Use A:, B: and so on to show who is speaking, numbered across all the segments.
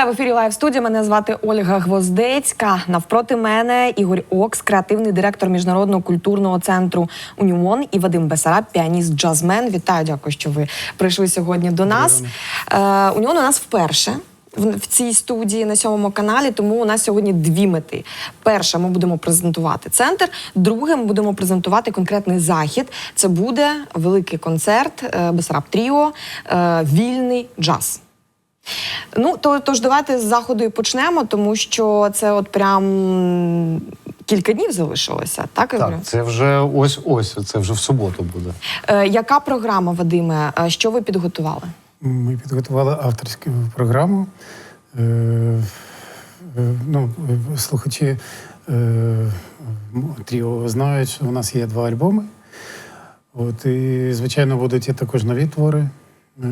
A: Вітаю в ефірі Лайв студія. Мене звати Ольга Гвоздецька. Навпроти мене Ігор Окс, креативний директор міжнародного культурного центру Уніон і Вадим Бесараб, піаніст джазмен. Вітаю, дякую, що ви прийшли сьогодні до нас. Е, Уніон у нас вперше. В цій студії на сьомому каналі, тому у нас сьогодні дві мети. Перша, ми будемо презентувати центр. Друге, ми будемо презентувати конкретний захід. Це буде великий концерт е, Бесараб Тріо, е, вільний джаз. Ну, то, тож давайте з заходу і почнемо, тому що це от прям кілька днів залишилося, так, Ігорю?
B: Так, це вже ось ось, це вже в суботу буде.
A: Е, яка програма, Вадиме? Е, Що ви підготували?
C: Ми підготували авторську програму. Е, е, ну, слухачі е, тріо знають, що у нас є два альбоми. От, і, звичайно, будуть і також нові твори. Е,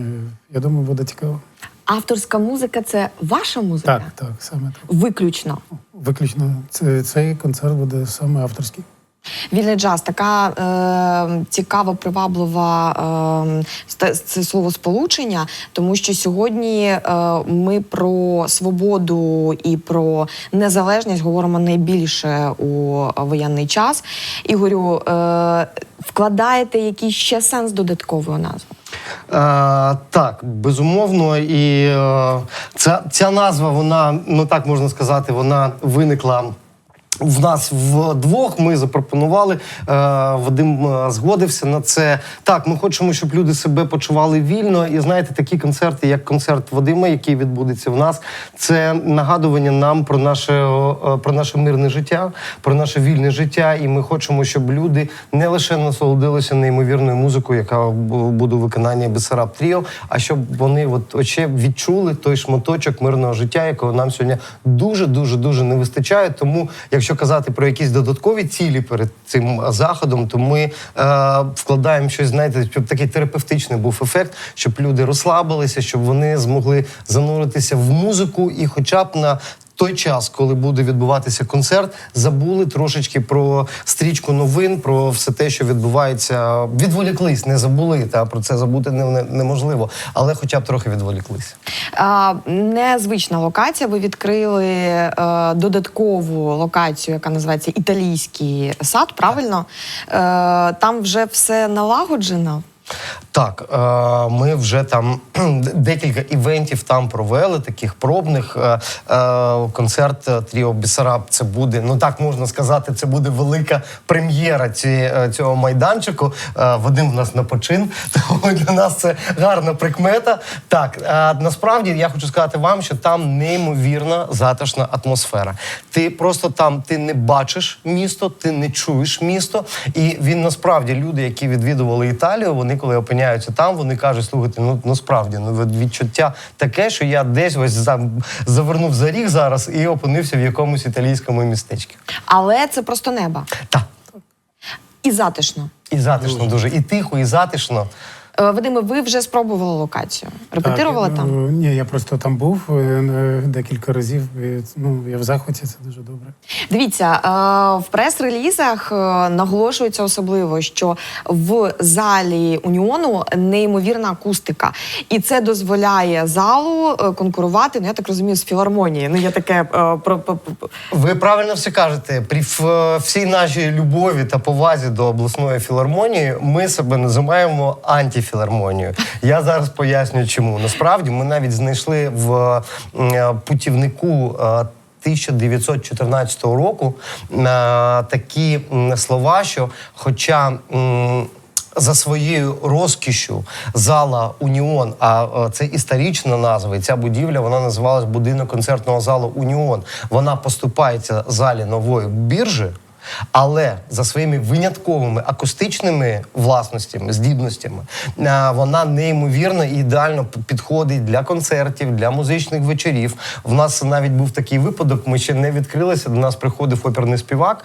C: я думаю, буде цікаво.
A: Авторська музика це ваша музика?
C: Так, так, саме так.
A: Виключно.
C: Виключно це, цей концерт буде саме авторський.
A: Вільний джаз, така е, цікава, приваблива е, це слово сполучення, тому що сьогодні е, ми про свободу і про незалежність говоримо найбільше у воєнний час. Ігорю, е, вкладаєте якийсь ще сенс додатковий у назву?
B: Е, так, безумовно, і е, ця, ця назва, вона, ну так можна сказати, вона виникла. В нас вдвох ми запропонували. Е, Вадим е, згодився на це. Так, ми хочемо, щоб люди себе почували вільно. І знаєте, такі концерти, як концерт Вадима, який відбудеться в нас, це нагадування нам про наше, е, про наше мирне життя, про наше вільне життя. І ми хочемо, щоб люди не лише насолодилися неймовірною музикою, яка буде у виконанні Бесараб Тріо, а щоб вони от оче відчули той шматочок мирного життя, якого нам сьогодні дуже дуже дуже не вистачає. Тому, якщо казати про якісь додаткові цілі перед цим заходом, то ми е, вкладаємо щось, знаєте, щоб такий терапевтичний був ефект, щоб люди розслабилися, щоб вони змогли зануритися в музику і, хоча б на той час, коли буде відбуватися концерт, забули трошечки про стрічку новин, про все те, що відбувається. Відволіклись, не забули. Та про це забути не, не- неможливо, але хоча б трохи відволіклись.
A: А, незвична локація. Ви відкрили е, додаткову локацію, яка називається Італійський сад. Правильно? Е, там вже все налагоджено.
B: Так, е, ми вже там декілька івентів там провели, таких пробних. Е, е, концерт Тріо Бісараб це буде, ну так можна сказати, це буде велика прем'єра цього майданчику. Вадим в нас на почин, тому для нас це гарна прикмета. Так, насправді я хочу сказати вам, що там неймовірна затишна атмосфера. Ти просто там ти не бачиш місто, ти не чуєш місто. І він насправді люди, які відвідували Італію, вони коли опиняються там, вони кажуть: слухайте, ну насправді ну від- відчуття таке, що я десь ось за, завернув за ріг зараз і опинився в якомусь італійському містечку.
A: Але це просто небо.
B: Так.
A: І затишно.
B: І затишно дуже, і тихо, і затишно.
A: Е, Вадиме, ви вже спробували локацію? Репетирували
C: Так,
A: там?
C: ну, Ні, я просто там був е, е, декілька разів. Ну, я в захваті, це дуже добре.
A: Дивіться, в прес-релізах наголошується особливо, що в залі Уніону неймовірна акустика, і це дозволяє залу конкурувати. Ну я так розумію, з філармонією. Ну є таке про,
B: Ви правильно все кажете. При всій нашій любові та повазі до обласної філармонії ми себе називаємо антифілармонією. Я зараз поясню, чому. Насправді ми навіть знайшли в е, путівнику. е, 1914 року е, такі слова, що хоча за своєю розкішю зала Уніон, а е, це історична назва, і ця будівля вона називалась будинок концертного залу Уніон. Вона поступається залі нової біржі. Але за своїми винятковими акустичними власностями, здібностями, вона неймовірно і ідеально підходить для концертів, для музичних вечорів. В нас навіть був такий випадок. Ми ще не відкрилися. До нас приходив оперний співак,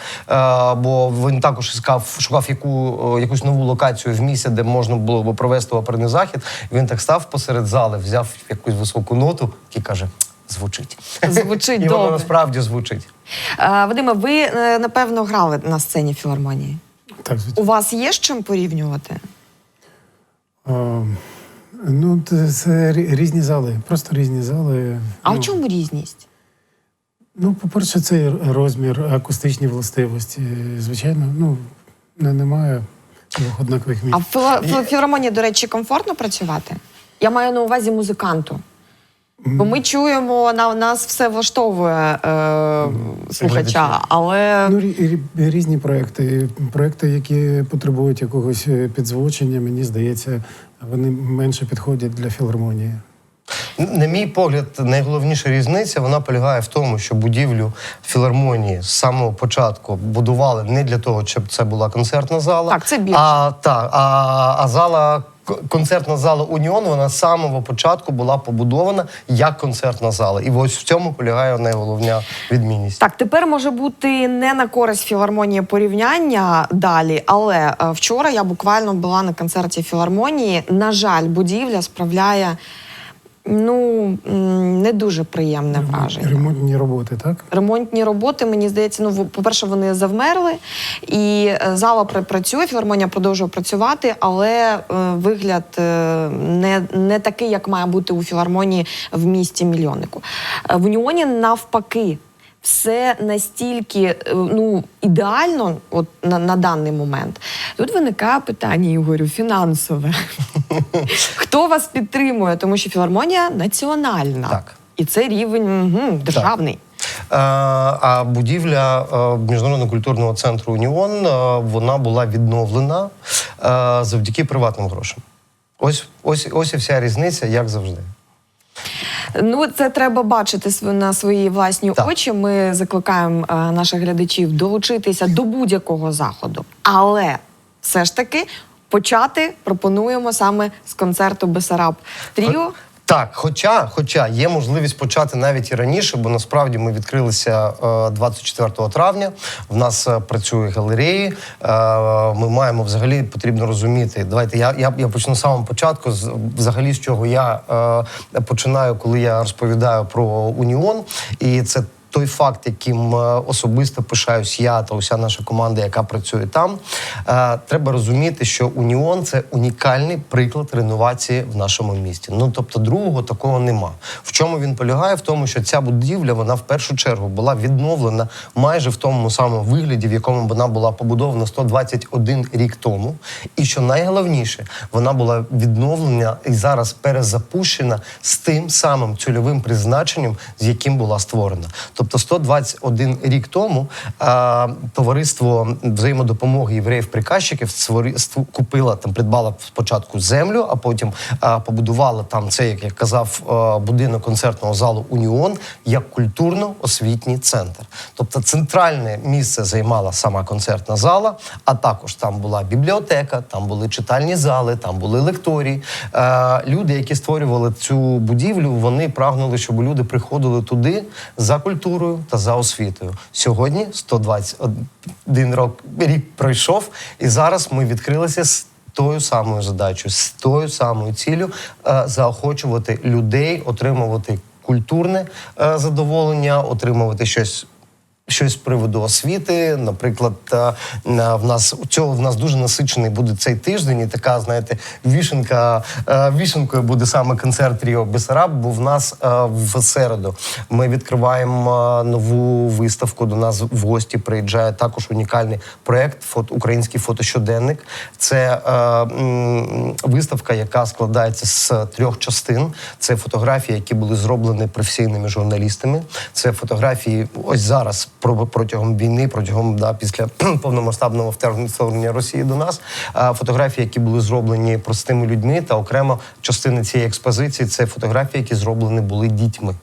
B: бо він також шукав, шукав яку, якусь нову локацію в місці, де можна було б провести оперний захід. Він так став посеред зали, взяв якусь високу ноту і каже: звучить.
A: Звучить
B: і воно
A: добре.
B: насправді звучить.
A: Е, Вадиме, ви е, напевно грали на сцені філармонії.
C: Так, звичайно.
A: У вас є з чим порівнювати?
C: Е, Ну, це, це рі- різні зали, просто різні зали.
A: А
C: ну,
A: в чому різність?
C: Ну, по-перше, це розмір, акустичні властивості. Звичайно, ну, не, немає двох однакових
A: А в філармонії, до речі, комфортно працювати? Я маю на увазі музиканту. Бо ми чуємо, на нас все влаштовує е, слухача, але
C: Ну, рі- рі- різні проекти. Проекти, які потребують якогось е, підзвучення, мені здається, вони менше підходять для філармонії.
B: На мій погляд, найголовніша різниця вона полягає в тому, що будівлю філармонії з самого початку будували не для того, щоб це була концертна зала.
A: Так, це більше.
B: А, так, а, а зала. Концертна зала Уніон вона з самого початку була побудована як концертна зала, і ось в цьому полягає найголовня відмінність.
A: Так, тепер може бути не на користь філармонії порівняння далі, але е, вчора я буквально була на концерті філармонії. На жаль, будівля справляє ну не дуже приємне враження.
C: Ремонтні роботи, так?
A: Ремонтні роботи, мені здається, ну по-перше, вони завмерли, і е, зала працює, філармонія продовжує працювати, але е, вигляд е, не, не такий, як має бути у філармонії в місті мільйоннику. В Уніоні навпаки. Все настільки е, ну ідеально, от на, на даний момент. Тут виникає питання, Ігорю, фінансове. Хто вас підтримує? Тому що філармонія національна.
B: Так.
A: І це рівень мгм, державний.
B: Е, А будівля е, міжнародного культурного центру Уніон вона була відновлена завдяки приватним грошам. Ось, ось, ось і вся різниця, як завжди.
A: Ну, це треба бачити на свої власні
B: Так.
A: очі. Ми закликаємо е, наших глядачів долучитися до будь-якого заходу. Але все ж таки почати пропонуємо саме з концерту Бесараб Тріо.
B: Так, хоча, хоча є можливість почати навіть і раніше, бо насправді ми відкрилися е, 24 травня. В нас е, працює галереї. Е, ми маємо взагалі потрібно розуміти. Давайте я, я, я почну з самого початку. З взагалі з чого я е, починаю, коли я розповідаю про Уніон, і це. Той факт, яким е, особисто пишаюсь я та уся наша команда, яка працює там, е, треба розуміти, що Уніон це унікальний приклад реновації в нашому місті. Ну тобто, другого такого нема. В чому він полягає? В тому, що ця будівля вона в першу чергу була відновлена майже в тому самому вигляді, в якому вона була побудована 121 рік тому. І що найголовніше, вона була відновлена і зараз перезапущена з тим самим цільовим призначенням, з яким була створена. Тобто 121 рік тому е, товариство взаємодопомоги євреїв-приказчиків купила там, придбала спочатку землю, а потім е, побудувала там це, як я казав, е, будинок концертного залу Уніон як культурно-освітній центр. Тобто центральне місце займала сама концертна зала, а також там була бібліотека, там були читальні зали, там були лекторії. Е, люди, які створювали цю будівлю, вони прагнули, щоб люди приходили туди за культурою та за освітою. Сьогодні 121 рок рік пройшов, і зараз ми відкрилися з тою самою задачею, з тою самою ціллю е, заохочувати людей, отримувати культурне е, задоволення, отримувати щось. Щось з приводу освіти, наприклад, в нас у цього в нас дуже насичений буде цей тиждень, і така, знаєте, вішенка е, вішенкою буде саме концерт Ріо Бесараб, бо в нас е, в середу ми відкриваємо е, нову виставку. До нас в гості приїжджає також унікальний проект український фотощоденник. Це виставка, яка складається з трьох частин. Це фотографії, які були зроблені професійними журналістами. Це фотографії ось зараз протягом війни, протягом да, після повномасштабного вторгнення Росії до нас. Фотографії, які були зроблені простими людьми, та окремо частини цієї експозиції це фотографії, які зроблені були дітьми.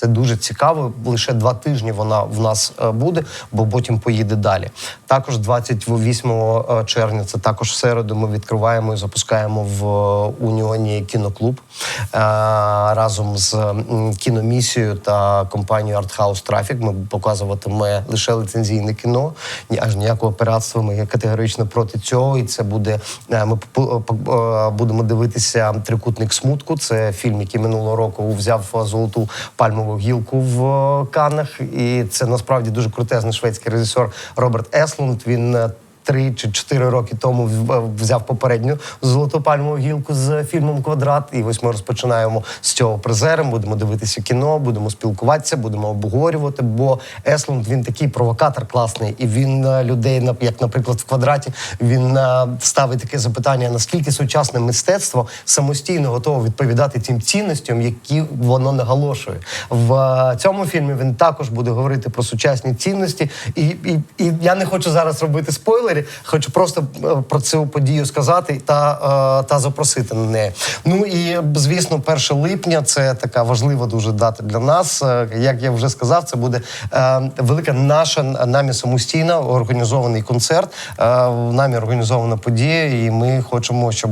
B: Це дуже цікаво. Лише два тижні вона в нас е, буде, бо потім поїде далі. Також 28 е, червня, це також в середу. Ми відкриваємо і запускаємо в е, Уніоні кіноклуб разом з кіномісією та компанією Артхаус Трафік. Ми показуватиме лише лицензійне кіно, аж ніякого пиратства. Ми категорично проти цього. І це буде ми будемо дивитися трикутник смутку. Це фільм, який минулого року взяв золоту пальмову гілку в е, Каннах. І це насправді дуже крутезний шведський режисер Роберт Еслунд. Він е, три чи чотири роки тому взяв попередню золоту пальмову гілку з фільмом Квадрат. І ось ми розпочинаємо з цього призером. Будемо дивитися кіно, будемо спілкуватися, будемо обговорювати. Бо Еслунд він такий провокатор класний, і він е, людей, як, наприклад, в квадраті, він е, ставить таке запитання: наскільки сучасне мистецтво самостійно готове відповідати тим цінностям, які воно наголошує. В е, цьому фільмі він також буде говорити про сучасні цінності. І, і, і я не хочу зараз робити спойлери, хочу просто е, про цю подію сказати та, е, та запросити на неї. Ну і звісно, 1 липня це така важлива дуже дата для нас. Е, Як я вже сказав, це буде велика наша нами самостійна організований концерт. Е, нами організована подія, і ми хочемо, щоб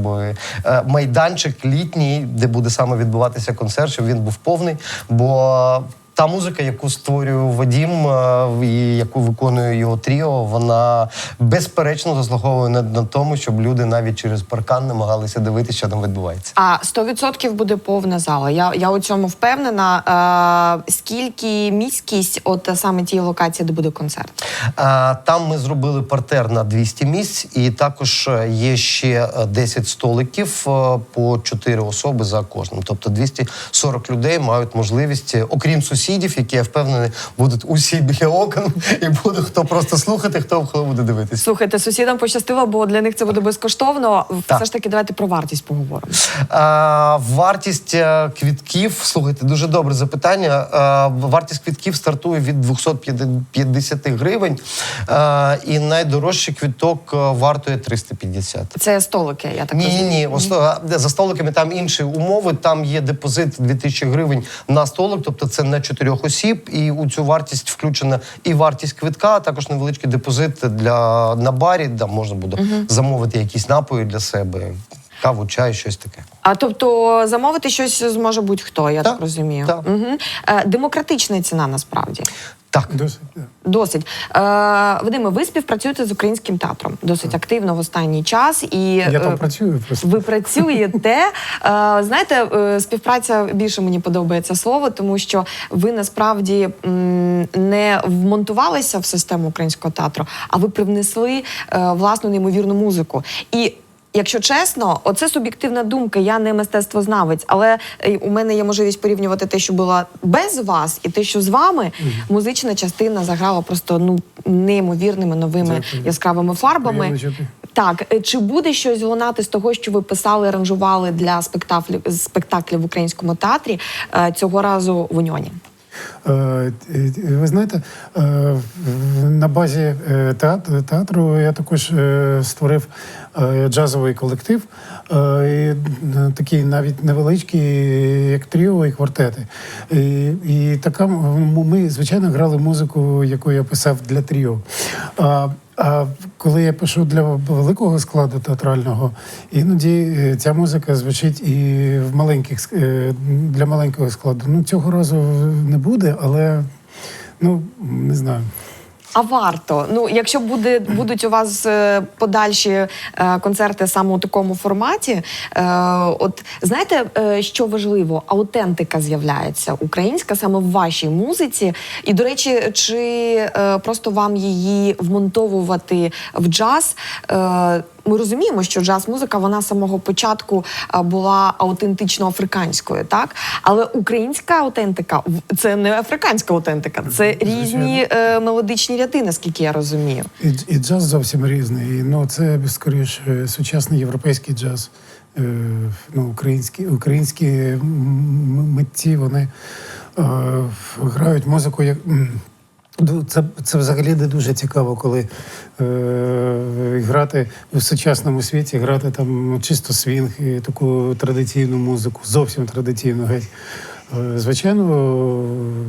B: майданчик літній, де буде саме відбуватися концерт, щоб він був повний. Бо та музика, яку створює Вадім е, і яку виконує його тріо, вона безперечно заслуговує на, на тому, щоб люди навіть через паркан намагалися дивитися, що там відбувається.
A: А 100% буде повна зала. Я, я у цьому впевнена. Е, скільки міськість, от саме тієї локації, де буде концерт?
B: А, Там ми зробили партер на 200 місць, і також е, є ще е, 10 столиків е, по 4 особи за кожним. Тобто 240 людей мають можливість, е, окрім сусідів, які я впевнений, будуть усі біля окон, і буде хто просто слухати, хто, хто буде дивитися.
A: Слухайте, сусідам пощастило, бо для них це буде безкоштовно.
B: Так.
A: Все ж таки, давайте про вартість поговоримо.
B: А, вартість е, квітків, слухайте, дуже добре запитання. А, вартість квітків стартує від 250 гривень, а, і найдорожчий квіток е, вартує 350.
A: Це столики, я так
B: Ні, ні,
A: розумію.
B: ні. Ос- За столиками там інші умови. Там є депозит 2000 гривень на столик, тобто це на чотирьох осіб. І у цю вартість включена і вартість квитка, а також невеличкий депозит для на барі, де можна буде замовити якісь напої для себе, каву, чай, щось таке.
A: А тобто замовити щось зможе будь-хто, я так,
B: Так,
A: розумію.
B: так.
A: Угу. Демократична ціна насправді.
B: Так.
C: Досить.
A: Досить. Е, Вадиме, ви співпрацюєте з українським театром досить активно в останній час. І,
C: Я
A: е,
C: там працюю просто.
A: Ви працюєте. Е, Знаєте, е, співпраця більше мені подобається слово, тому що ви насправді не вмонтувалися в систему українського театру, а ви привнесли е, власну неймовірну музику. І Якщо чесно, оце суб'єктивна думка. Я не мистецтвознавець, але е, у мене є можливість порівнювати те, що було без вас, і те, що з вами. Музична частина заграла просто ну неймовірними новими яскравими фарбами. Так, е, чи буде щось лунати з того, що ви писали, аранжували для спектаклів спектаклів в українському театрі е, цього разу в Уніоні?
C: Е, е, Ви знаєте, е, на базі театру я також створив джазовий колектив, такий навіть невеличкий, як тріо і квартети. І така ми, звичайно, грали музику, яку я писав для тріо. А, коли я пишу для великого складу театрального, іноді е, ця музика звучить і в маленьких е, для маленького складу. Ну цього разу не буде, але ну не знаю.
A: А варто. Ну, якщо буде, будуть у вас е, подальші е, концерти саме у такому форматі, е, от знаєте, що важливо? Аутентика з'являється українська саме в вашій музиці. І, до речі, чи просто вам її вмонтовувати в джаз? Е, ми розуміємо, що джаз-музика вона з самого початку була аутентично африканською, так але українська аутентика це не африканська аутентика, це різні е, мелодичні ряди, наскільки я розумію.
C: І, і джаз зовсім різний. Ну це скоріше сучасний європейський джаз. Е, ну, українські, українські митці вони е, грають музику як. Ду- Це, це взагалі не дуже цікаво, коли е, грати в сучасному світі, грати там ну, чисто свінг і таку традиційну музику, зовсім традиційну геть. Е, Звичайно,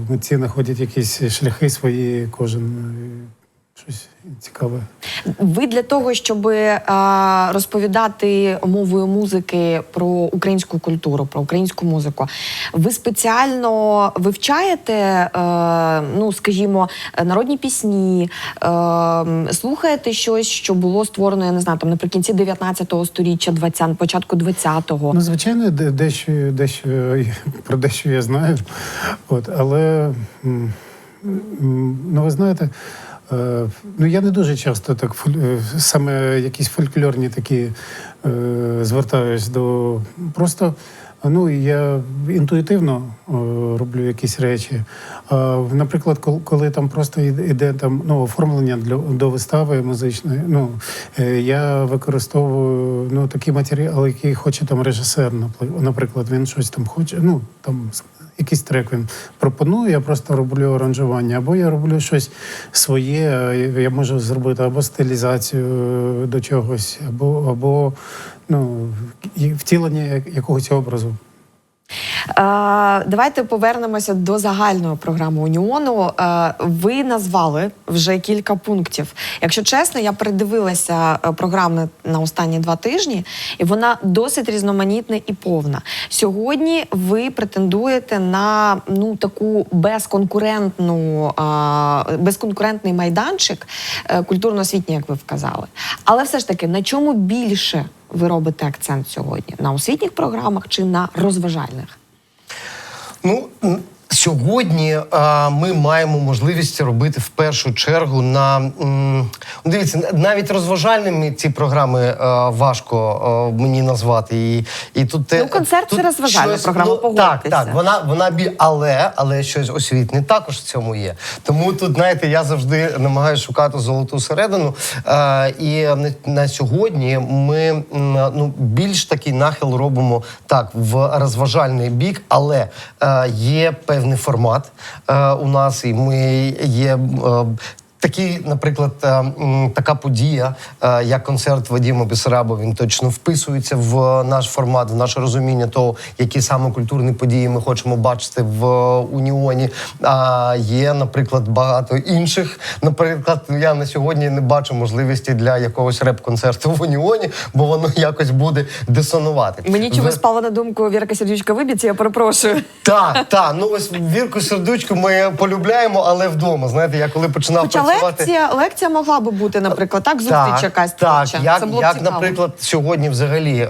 C: митці знаходять якісь шляхи свої, кожен щось цікаве.
A: Ви для того, щоб е, розповідати мовою музики про українську культуру, про українську музику, ви спеціально вивчаєте, е, ну скажімо, народні пісні, е, слухаєте щось, що було створено, я не знаю, там наприкінці 19 століття, 20, початку 20-го.
C: Ну, звичайно, де- дещо, дещо про дещо я знаю. От, але ну, ви знаєте, Ну, я не дуже часто так е, саме якісь фольклорні такі е, звертаюсь до просто. Ну, я інтуїтивно е, роблю якісь речі. Наприклад, кол- коли там просто йде там ну, оформлення для до вистави музичної, ну е, я використовую ну такий матеріал, який хоче там режисер. Наприклад, він щось там хоче. Ну там якийсь трек він пропонує, я просто роблю аранжування, або я роблю щось своє. е, Я можу зробити або стилізацію е, до чогось, або або ну втілення якогось образу.
A: Е, Давайте повернемося до загальної програми Уніону. Е, Ви назвали вже кілька пунктів. Якщо чесно, я передивилася е, програму на останні два тижні, і вона досить різноманітна і повна. Сьогодні ви претендуєте на ну таку безконкурентну, безконкурентний майданчик культурно-освітній, як ви вказали. Але все ж таки, на чому більше ви робите акцент сьогодні? На освітніх програмах чи на розважальних?
B: Ну сьогодні е, ми маємо можливість робити в першу чергу на м, дивіться, навіть розважальними ці програми е, важко е, мені назвати. І, і тут те-
A: Ну, концерт це
B: тут
A: розважальна
B: щось,
A: програма,
B: ну, Так, так, вона вона біль, але але щось освітне також в цьому є. Тому тут, знаєте, я завжди намагаюся шукати золоту середину. Е, і на, на сьогодні ми м, ну більш такий нахил робимо так в розважальний бік, але е, є певний формат е, у нас, і ми є. Е, Такі, наприклад, е, така подія, е, як концерт Вадима Бесараба, він точно вписується в наш формат, в наше розуміння того, які саме культурні події ми хочемо бачити в Уніоні. А є, наприклад, багато інших. Наприклад, я на сьогодні не бачу можливості для якогось реп-концерту в Уніоні, бо воно якось буде дисонувати.
A: Мені
B: В-
A: чогось спала на думку Вірка Сердючка Вибіці, я перепрошую.
B: так, так. Ну ось вірку сердючку ми полюбляємо, але вдома. Знаєте, я коли починав
A: Хоча лекція, лекція могла би бути, наприклад, так, зустріч якась
B: так,
A: творча.
B: як,
A: Це було б
B: як
A: цікаво.
B: наприклад, сьогодні взагалі е,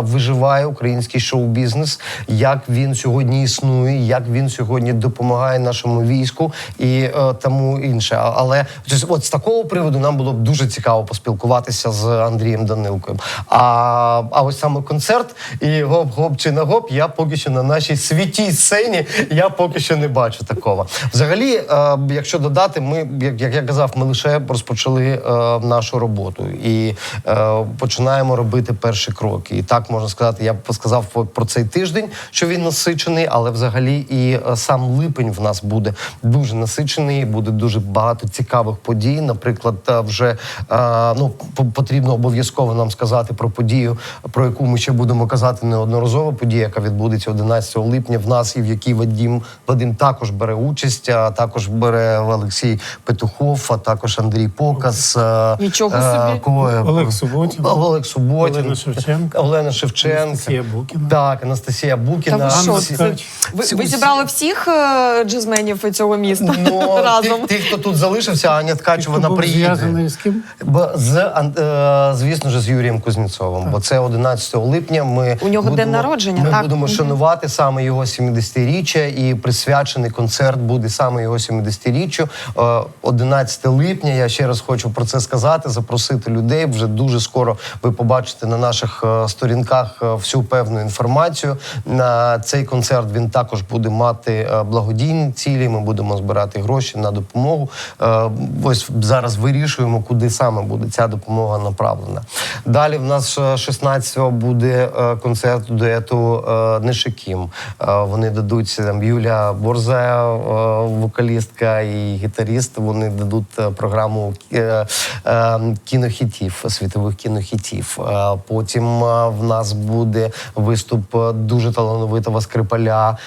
B: виживає український шоу-бізнес, як він сьогодні існує, як він сьогодні допомагає нашому війську і е, тому інше. А- Але ось- от з такого приводу нам було б дуже цікаво поспілкуватися з Андрієм Данилкою. А, а ось саме концерт і гоп-гоп чи не гоп, я поки що на нашій світій сцені я поки що не бачу такого. Взагалі, е, якщо додати, ми, як, як я казав, ми лише розпочали е, нашу роботу і е, починаємо робити перші кроки. І так можна сказати, я сказав про- цей тиждень, що він насичений, але взагалі і е, сам липень в нас буде дуже насичений. Буде дуже багато цікавих подій. Наприклад, е, вже е, ну по- потрібно обов'язково нам сказати про подію, про яку ми ще будемо казати неодноразово. Подія, яка відбудеться 11 липня в нас, і в якій Вадим Вадим також бере участь. А також бере Олексій Петухов, а також Андрій Показ. е,
A: Нічого
B: е,
A: собі.
B: кого
C: Олег Суботін.
B: Олег Суботін,
C: Олена Шевченко.
B: Олена Шевченко,
C: Анастасія Букіна.
B: Так, Анастасія Букіна.
A: Та ви що, це- ви, ви зібрали всіх е, джазменів цього міста
B: Ну,
A: разом.
B: Ті, ті, хто тут залишився, Аня Ткач,
C: Хто
B: вона приїде.
C: зв'язаний з ким?
B: Бо з Ан- е, звісно ж з Юрієм Кузнєцовим, бо це 11 липня. Ми
A: У нього день народження,
B: Ми
A: так?
B: будемо шанувати саме його 70-річчя, і присвячений концерт буде саме його 70-річчю. Е, 11 липня. Я ще раз хочу про це сказати. Запросити людей. Вже дуже скоро ви побачите на наших е, сторінках е, всю певну інформацію. На цей концерт він також буде мати е, благодійні цілі. Ми будемо збирати гроші на допомогу. Ось зараз вирішуємо, куди саме буде ця допомога направлена. Далі в нас е, 16-го буде концерт дуету Нешикім. Вони дадуть там Юля Борза, е, вокалістка і гітаріст. Вони дадуть е, програму е, е, кінохітів, світових кінохітів. Потім в нас буде виступ дуже талановитого скрипаля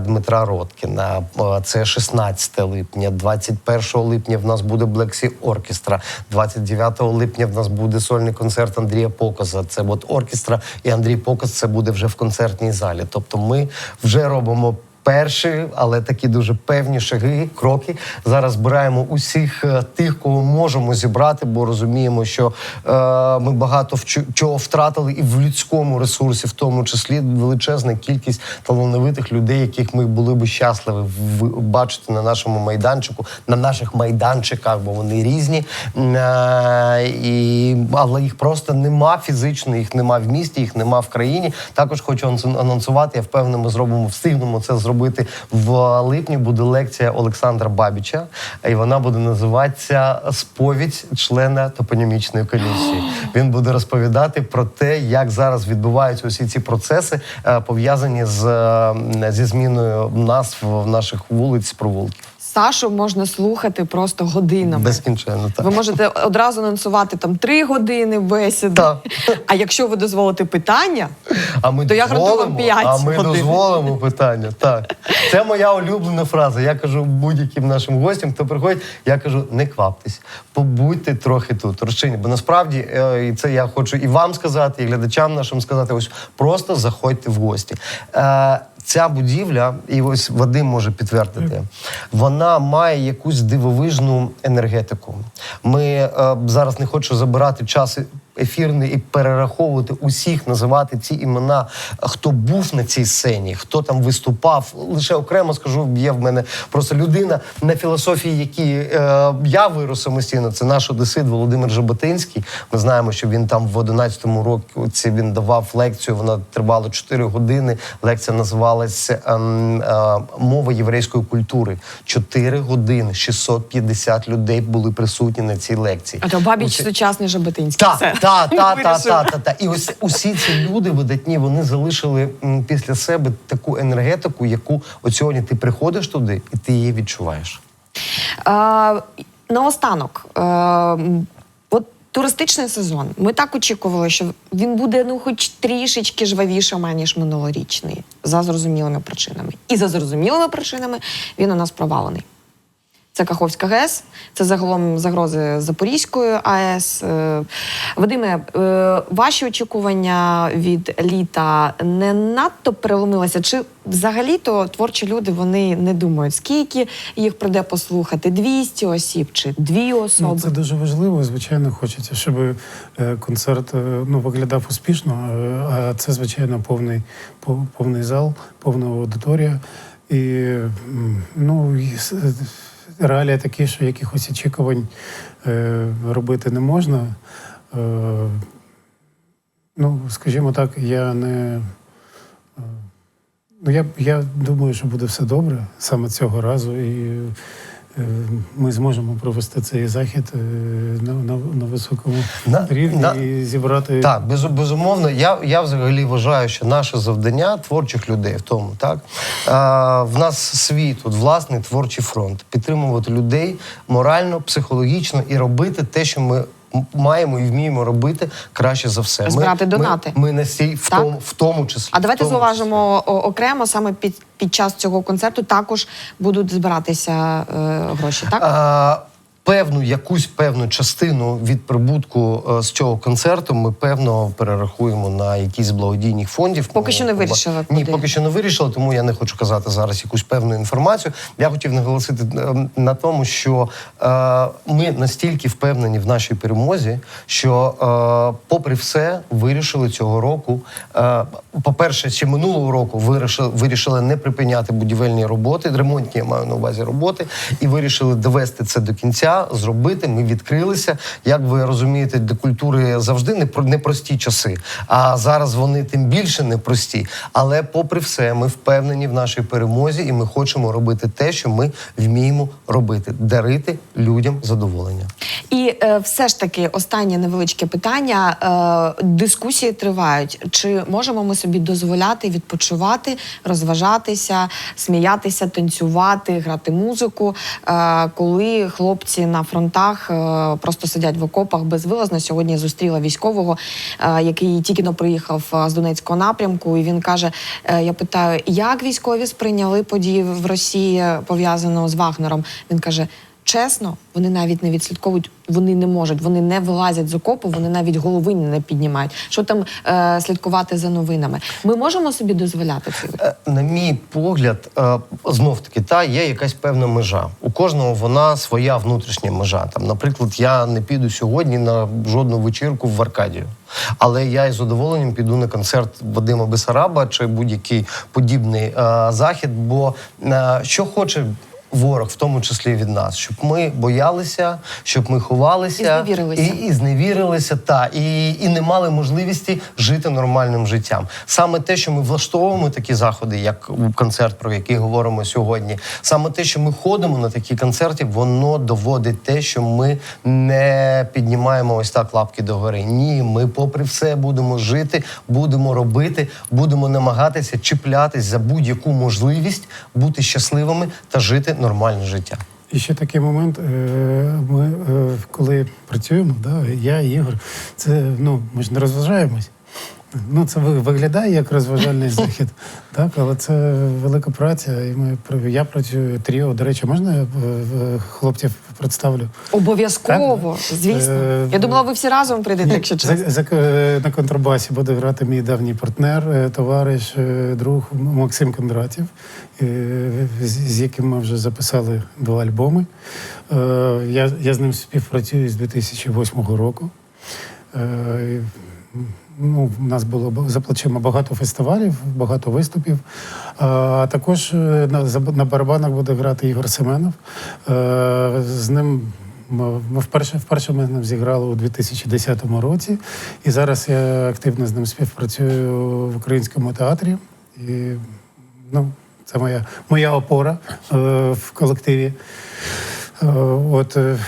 B: Дмитра Роткіна. Це 16 липня. 21 липня в нас буде Sea Orchestra. 29 липня в нас буде сольний концерт Андрія Показа. Це от оркестра і Андрій Показ. Це буде вже в концертній залі. Тобто, ми вже робимо перші, але такі дуже певні шаги, кроки. Зараз збираємо усіх е, тих, кого можемо зібрати, бо розуміємо, що е, ми багато чого втратили і в людському ресурсі, в тому числі величезна кількість талановитих людей, яких ми були би щасливі бачити на нашому майданчику, на наших майданчиках, бо вони різні. Е, І, але їх просто нема фізично, їх нема в місті, їх нема в країні. Також хочу анонсувати. Я впевнений, ми зробимо, встигнемо це зробити в липні. Буде лекція Олександра Бабіча, і вона буде називатися Сповідь члена топонімічної комісії. Він буде розповідати про те, як зараз відбуваються усі ці процеси, е, пов'язані з е, зі зміною назв наших вулиць, провулків.
A: Сашу можна слухати просто годинами.
B: Безкінченно так.
A: Ви можете одразу анонсувати там три години бесіди.
B: Так.
A: А якщо ви дозволите питання,
B: А ми
A: То я гарантую вам п'ять
B: а ми
A: годин.
B: дозволимо питання. Так. Це моя улюблена фраза. Я кажу будь-яким нашим гостям, хто приходить, я кажу: не кваптесь, побудьте трохи тут, розчині. Бо насправді, е, і це я хочу і вам сказати, і глядачам нашим сказати: ось просто заходьте в гості. Ця будівля, і ось Вадим може підтвердити, вона має якусь дивовижну енергетику. Ми е, зараз не хочу забирати час ефірний і перераховувати усіх, називати ці імена, хто був на цій сцені, хто там виступав. Лише окремо скажу, є в мене просто людина на філософії, які е, я вирос самостійно. Це наш одесит Володимир Жаботинський. Ми знаємо, що він там в 11-му році він давав лекцію. Вона тривала 4 години. Лекція називалася ем, е, Мова єврейської культури. 4 години, 650 людей були присутні на цій лекції.
A: а то бабіч
B: Оце-
A: сучасний Жаботинський.
B: так, Так, так,
A: Вирішили.
B: так, так, так. І ось усі ці люди видатні, вони залишили м, після себе таку енергетику, яку от сьогодні ти приходиш туди і ти її відчуваєш.
A: Е, наостанок, е, от туристичний сезон. Ми так очікували, що він буде ну, хоч трішечки жвавішим, аніж минулорічний, за зрозумілими причинами. І за зрозумілими причинами він у нас провалений. Це Каховська ГЕС, це загалом загрози Запорізької АЕС. Е, Вадиме, е, ваші очікування від літа не надто переломилися? Чи взагалі-то творчі люди вони не думають, скільки їх прийде послухати? 200 осіб чи дві особи?
C: Ну, це дуже важливо. Звичайно, хочеться, щоб е, концерт ну, виглядав успішно. А це, звичайно, повний, повний зал, повна аудиторія. І ну, і реалії такі, що якихось очікувань е, робити не можна. Е, ну, скажімо так, я не. е, Ну, я, я думаю, що буде все добре саме цього разу. І ми зможемо провести цей захід е, на, на, на високому
B: На-
C: рівні
B: на-
C: і зібрати
B: Так, без, безумовно, я, я взагалі вважаю, що наше завдання творчих людей в тому, так? А, в нас свій тут власний творчий фронт, підтримувати людей морально, психологічно і робити те, що ми. Маємо і вміємо робити краще за все.
A: Збирати
B: ми,
A: донати.
B: Ми, ми настій в
A: Так?
B: тому, в тому числі.
A: А давайте
B: в
A: зауважимо окремо саме під, під час цього концерту також будуть збиратися е, гроші. Так
B: А, певну якусь певну частину від прибутку е, з цього концерту ми певно перерахуємо на якісь благодійних фондів.
A: Поки
B: Ми-
A: що не вирішили,
B: Ні,
A: куди.
B: поки що не вирішили, тому я не хочу казати зараз якусь певну інформацію. Я хотів наголосити е, на тому, що е, ми настільки впевнені в нашій перемозі, що, е, попри все, вирішили цього року. Е, по-перше, ще минулого року вирішили, вирішили не припиняти будівельні роботи, ремонтні я маю на увазі роботи, і вирішили довести це до кінця, зробити. Ми відкрилися. Як ви розумієте, для культури завжди не про- непрості часи. А зараз вони тим більше непрості. Але, попри все, ми впевнені в нашій перемозі, і ми хочемо робити те, що ми вміємо робити дарити людям задоволення.
A: і е, все ж таки останнє невеличке питання. Е, дискусії тривають. Чи можемо ми собі дозволяти відпочивати, розважатися, сміятися, танцювати, грати музику, е, коли хлопці на фронтах е, просто сидять в окопах безвилазно. Сьогодні зустріла військового, е, який тільки но приїхав е, з Донецького напрямку, і він каже: Я питаю, як військові сприйняли події в Росії пов'язану з Вагнером? Він каже. Чесно, вони навіть не відслідковують, вони не можуть, вони не вилазять з окопу, вони навіть голови не піднімають. Що там е, слідкувати за новинами? Ми можемо собі дозволяти це?
B: Е, На мій погляд, е, знов таки, та є якась певна межа. У кожного вона своя внутрішня межа. Там, наприклад, я не піду сьогодні на жодну вечірку в Аркадію. Але я із задоволенням піду на концерт Вадима Бесараба чи будь-який подібний е, захід. Бо е, що хоче ворог, в тому числі від нас, щоб ми боялися, щоб ми ховалися
A: І зневірилися.
B: і, і зневірилися, та і, і не мали можливості жити нормальним життям. Саме те, що ми влаштовуємо такі заходи, як концерт, про який говоримо сьогодні, саме те, що ми ходимо на такі концерти, воно доводить те, що ми не піднімаємо ось так лапки догори. Ні, ми, попри все, будемо жити, будемо робити, будемо намагатися чіплятись за будь-яку можливість бути щасливими та жити нормальне життя.
C: І ще такий момент. е, Ми е, коли працюємо, да, я Ігор, це ну ми ж не розважаємось. Ну, це ви- виглядає як розважальний захід, так, але це велика праця. І ми я працюю тріо. До речі, можна я е, хлопців представлю?
A: Обов'язково, звісно.
C: Е,
A: Я думала, ви всі разом прийдете, якщо чесно.
C: за, е, на контрабасі буде грати мій давній партнер, товариш, друг Максим Кондратів, з, з яким ми вже записали два альбоми. Я, я з ним співпрацюю з 2008 року. Ну, у нас було за плечима багато фестивалів, багато виступів. А також е, на, на барабанах буде грати Ігор Семенов. Е, З ним ми вперше, вперше ми з ним зіграли у 2010 році. І зараз я активно з ним співпрацюю в українському театрі. І ну, це моя, моя опора е, в колективі. Е, от е,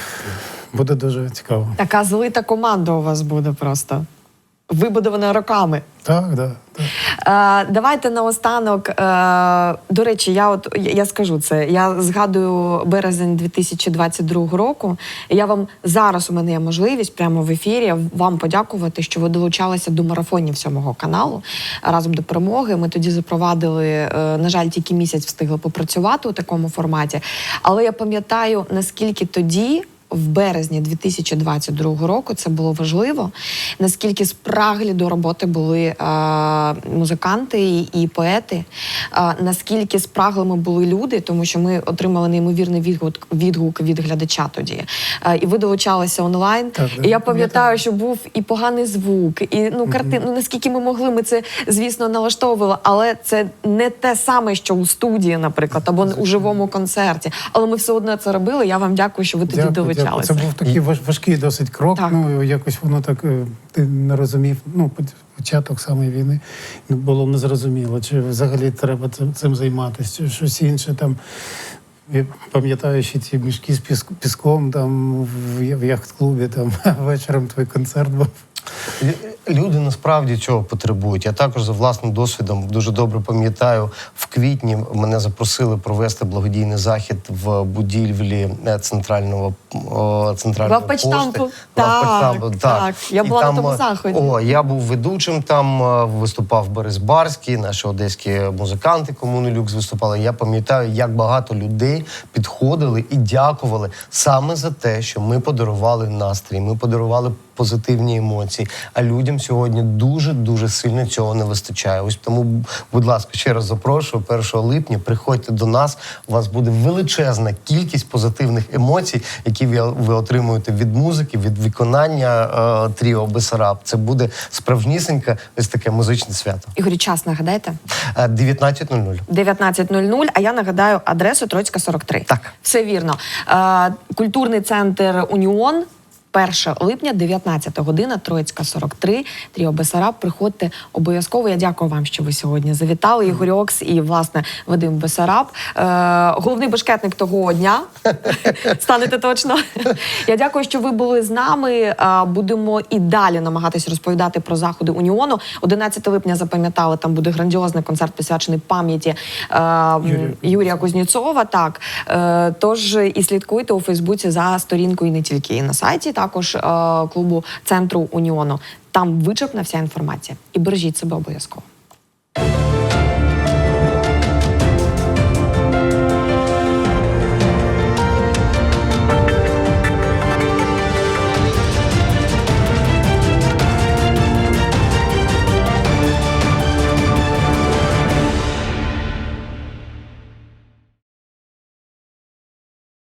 C: буде дуже цікаво.
A: Така злита команда у вас буде просто. Вибудована роками.
C: Так, да, так.
A: Е, давайте наостанок. Е, до речі, я от я скажу це. Я згадую березень 2022 року. Я вам зараз у мене є можливість прямо в ефірі вам подякувати, що ви долучалися до марафонів сьомого каналу разом до перемоги. Ми тоді запровадили. е, на жаль, тільки місяць встигли попрацювати у такому форматі. Але я пам'ятаю наскільки тоді. В березні 2022 року це було важливо. Наскільки спраглі до роботи були е, музиканти і, і поети, е, наскільки спраглими були люди, тому що ми отримали неймовірний відгук, відгук від глядача тоді. Е, і ви долучалися онлайн.
C: Так,
A: і я пам'ятаю, що був і поганий звук, і ну карти... ну наскільки ми могли, ми це звісно налаштовували, але це не те саме, що у студії, наприклад, або у живому концерті. Але ми все одно це робили. Я вам дякую, що ви тоді
C: Дякую, дякую. Це був такий важ- важкий досить крок.
A: Так.
C: Ну якось воно так е, ти не розумів. Ну, початок самої війни було незрозуміло, чи взагалі треба цим, цим займатися, чи щось інше там. Я пам'ятаю ще ті мішки з піск- піском там в, в яхт-клубі, там вечором твій концерт був.
B: Люди насправді цього потребують. Я також за власним досвідом дуже добре пам'ятаю. В квітні мене запросили провести благодійний захід в будівлі е, центрального центрального пошти.
A: Так,
B: Главпочтампу,
A: так. Я була на
B: там,
A: тому
B: е,
A: заході.
B: О, я був ведучим. Там е, виступав Борис Барський, наші одеські музиканти, комунолюкс виступали. Я пам'ятаю, як багато людей підходили і дякували саме за те, що ми подарували настрій, ми подарували позитивні емоції. А людям сьогодні дуже дуже сильно цього не вистачає. Ось тому, будь ласка, ще раз запрошую 1 липня. Приходьте до нас. У вас буде величезна кількість позитивних емоцій, які ви, ви отримуєте від музики, від виконання е, тріо Бесараб. Це буде справжнісіньке ось таке музичне свято.
A: Ігорі, час нагадайте.
B: Е, 19.00.
A: 19.00, а я нагадаю адресу Троцька 43.
B: Так.
A: Все вірно. Е, культурний центр Уніон. 1 липня, 19 година, Троїцька 43, Тріо Бесараб. Приходьте обов'язково. Я дякую вам, що ви сьогодні завітали. Ігор Окс і власне Вадим Бесараб. Е, головний бешкетник того дня. Станете точно. Я дякую, що ви були з нами. Е, Будемо і далі намагатись розповідати про заходи Уніону. 11 липня запам'ятали, там буде грандіозний концерт, присвячений пам'яті е,
C: Юрія.
A: Юрія Кузнєцова. Так Е, тож і слідкуйте у Фейсбуці за сторінкою і не тільки і на сайті, також е, клубу центру Уніону. Там вичерпна вся інформація. І бережіть себе обов'язково.